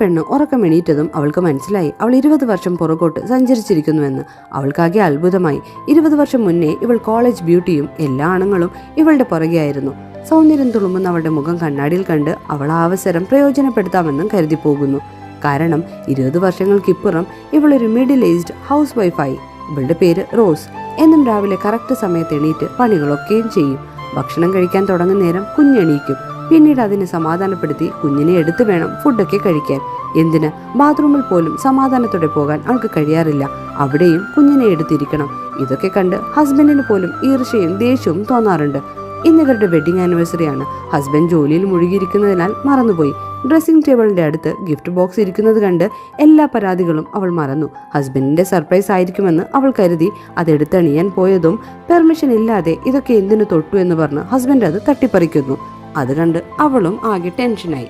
പെണ്ണ് ഉറക്കം എണീറ്റതും അവൾക്ക് മനസ്സിലായി. അവൾ ഇരുപത് വർഷം പുറകോട്ട് സഞ്ചരിച്ചിരിക്കുന്നുവെന്ന് അവൾക്കാകെ അത്ഭുതമായി. ഇരുപത് വർഷം മുന്നേ ഇവൾ കോളേജ് ബ്യൂട്ടിയും എല്ലാ ആണുങ്ങളും ഇവളുടെ പുറകെയായിരുന്നു. സൗന്ദര്യം തുളുമ്പുന്ന അവളുടെ മുഖം കണ്ണാടിയിൽ കണ്ട് അവൾ ആ അവസരം പ്രയോജനപ്പെടുത്താമെന്നും കരുതി പോകുന്നു. കാരണം ഇരുപത് വർഷങ്ങൾക്കിപ്പുറം ഇവളൊരു മിഡിൽ ഏജ്ഡ് ഹൗസ് വൈഫായി ഇവളുടെ പേര് റോസ്. എന്നും രാവിലെ കറക്റ്റ് സമയത്ത് എണീറ്റ് പണികളൊക്കെയും ചെയ്യും. ഭക്ഷണം കഴിക്കാൻ തുടങ്ങുന്ന നേരം കുഞ്ഞെണീക്കും. പിന്നീട് അതിനെ സമാധാനപ്പെടുത്തി കുഞ്ഞിനെ എടുത്തു വേണം ഫുഡൊക്കെ കഴിക്കാൻ. എന്തിന്? ബാത്റൂമിൽ പോലും സമാധാനത്തോടെ പോകാൻ അവൾക്ക് കഴിയാറില്ല. അവിടെയും കുഞ്ഞിനെ എടുത്തിരിക്കണം. ഇതൊക്കെ കണ്ട് ഹസ്ബൻഡിന് പോലും ഈർഷയും ദേഷ്യവും തോന്നാറുണ്ട്. ഇന്ന് ഇവരുടെ വെഡിങ് ആനിവേഴ്സറി ആണ്. ഹസ്ബൻഡ് ജോലിയിൽ മുഴുകിയിരിക്കുന്നതിനാൽ മറന്നുപോയി. ഡ്രസ്സിംഗ് ടേബിളിന്റെ അടുത്ത് ഗിഫ്റ്റ് ബോക്സ് ഇരിക്കുന്നത് കണ്ട് എല്ലാ പരാതികളും അവൾ മറന്നു. ഹസ്ബൻഡിന്റെ സർപ്രൈസ് ആയിരിക്കുമെന്ന് അവൾ കരുതി അതെടുത്തണിയാൻ പോയതും പെർമിഷൻ ഇല്ലാതെ ഇതൊക്കെ എന്തിനു തൊട്ടു എന്ന് പറഞ്ഞ് ഹസ്ബൻഡ് അത് തട്ടിപ്പറിക്കുന്നു. അത് കണ്ട് അവളും ആകെ ടെൻഷനായി